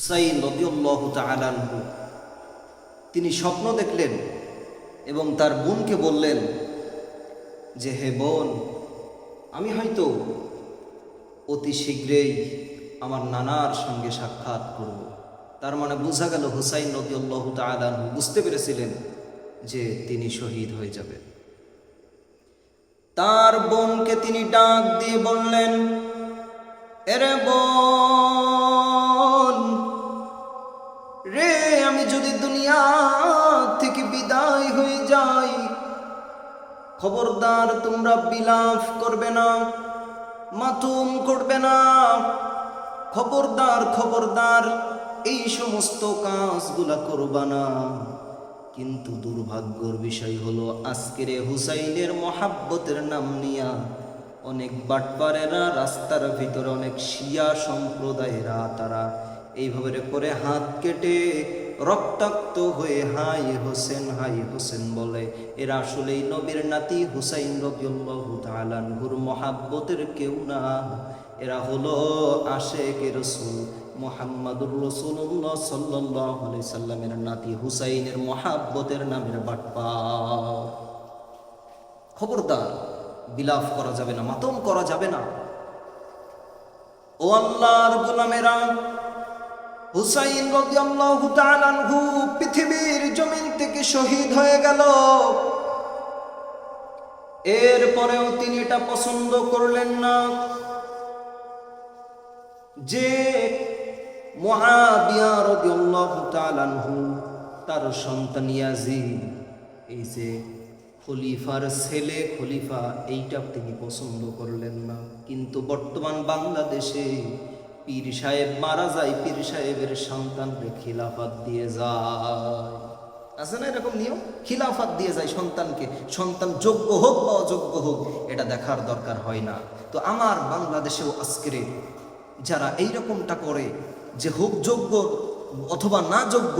হুসাইন রদিউল্লাহ তালানহু তিনি স্বপ্ন দেখলেন এবং তার বোনকে বললেন যে, হে বোন, আমি হয়তো অতি শীঘ্রেই আমার নানার সঙ্গে সাক্ষাৎ করব। তার মানে বোঝা গেল হুসাইন রদিউল্লাহ তালানহু বুঝতে পেরেছিলেন যে তিনি শহীদ হয়ে যাবেন। তার বোনকে তিনি ডাক দিয়ে বললেন, এরে বোন যদি দুনিয়া থেকে বিদায় হয়ে যাই খবরদার তোমরা বিলাপ করবে না, মাতুম করবে না। খবরদার খবরদার, এই সমস্ত কাজগুলা করবা না। কিন্তু দুর্ভাগ্যর বিষয় হলো, আজকের হুসাইনের মহাব্বতের নাম নিয়া অনেক বাটপারেরা, রাস্তার ভিতরে অনেক শিয়া সম্প্রদায়েরা, তারা এইভাবে করে হাত কেটে রক্তাক্ত হয়ে, হাই হোসেন হাই হোসেন বলে। এরা আসলেই নবীর নাতি হুসাইন রবিউল্লাহু মহাব্বতের কেউ না। এরা হলো আশেক রসুল, মোহাম্মদুর রসুল্লাহ সাল্লাহ আলি সাল্লামের নাতি হুসাইনের মহাব্বতের নামের বাটপা। খবরদার, বিলাপ করা যাবে না, মাতম করা যাবে না। ও আল্লাহর গোলামেরা হুসাইন রাদিয়াল্লাহু তাআলা আনহু পৃথিবীর জমিন থেকে শহীদ হয়ে গেল। এরপরেও তিনি এটা পছন্দ করলেন না। যে মুআবিয়া রাদিয়াল্লাহু তাআলা আনহু, তার সন্তান এই যে খলিফার ছেলে, খলিফা, এইটা তিনি পছন্দ করলেন না। কিন্তু বর্তমান বাংলাদেশে পীর সাহেব মারা যায়, পীর সাহেবের সন্তানকে খিলাফাত দিয়ে যায়। আছে না এরকম নিয়ম? খিলাফাত দিয়ে যায় সন্তানকে। সন্তান যোগ্য হোক বা অযোগ্য হোক, এটা দেখার দরকার হয় না। তো আমার বাংলাদেশেও আজকের যারা এইরকমটা করে, যে হোক যোগ্য অথবা না যোগ্য,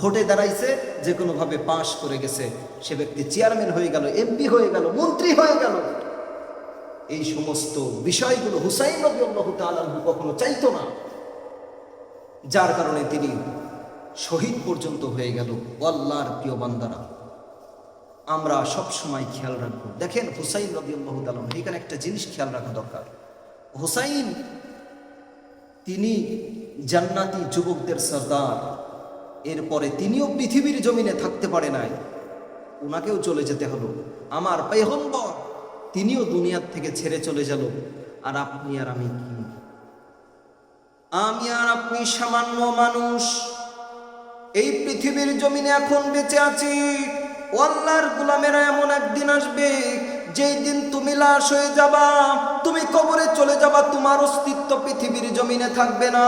ভোটে দাঁড়াইছে, যে কোনোভাবে পাশ করে গেছে, সে ব্যক্তি চেয়ারম্যান হয়ে গেল এমপি হয়ে গেল, মন্ত্রী হয়ে গেল এই সমস্ত বিষয়গুলো হুসাইন রবিউল্লাহ তাআলাহু কখনো চাইতো না। যার কারণে তিনি শহীদ পর্যন্ত হয়ে গেল আল্লাহর প্রিয় বান্দারা। আমরা সব সময় খেয়াল রাখব। দেখেন হুসাইন রবিউল্লাহ তাআলা এখানে একটা জিনিস খেয়াল রাখা দরকার। হুসাইন তিনি জান্নাতি যুবকদের সর্দার। এরপরে তিনিও পৃথিবীর জমিনে থাকতে পারে নাই। ওনাকেও চলে যেতে হলো। আমার পেহম্বর তিনিও দুনিয়ার থেকে ছেড়ে চলে গেল। আর আপনি আর আমি কি? আমি আর আপনি সামান্য মানুষ। এই পৃথিবীর জমিনে এখন বেঁচে আছি। ও আল্লাহর গুলামেরা এমন একদিন আসবে, যেই দিন তুমি লাশ হয়ে যাবা। তুমি কবরে চলে যাবা, তোমার অস্তিত্ব পৃথিবীর জমিনে থাকবে না।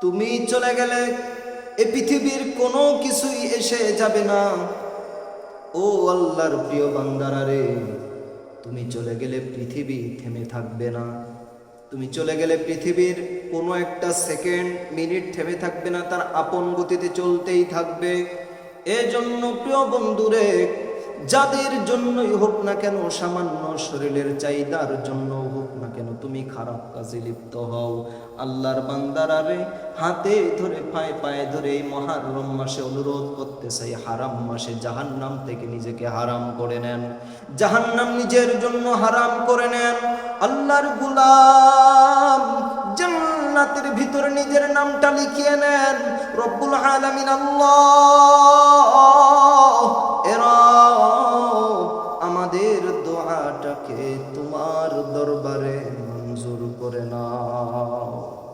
তুমি চলে গেলে এ পৃথিবীর কোনো কিছুই এসে যাবে না। ও আল্লাহর প্রিয় বান্দারা রে, তুমি চলে গেলে পৃথিবী থেমে থাকবে না। তুমি চলে গেলে পৃথিবীর কোনো একটা সেকেন্ড, মিনিট থেমে থাকবে না, তার আপন গতিতে চলতেই থাকবে। এজন্য প্রিয় বন্ধুরে যাদের জন্যই হোক না কেন সামান্য শরীরের চাহিদার জন্য হোক তুমি খারাপ কাজে লিপ্ত হও। আল্লাহর বান্দারারে হাতে ধরে, পায়ে পায়ে ধরে এই মহারম মাসে অনুরোধ করতে চাই হারাম মাসে জাহান্নাম থেকে নিজেকে হারাম করে নেন। জাহান্নাম নিজের জন্য হারাম করে নেন। আল্লাহর গুলাম জান্নাতের ভিতরে নিজের নামটা লিখিয়ে নেন। রব্বুল আলামিন আল্লাহ তোমার দরবারে মঞ্জুর করে নাও।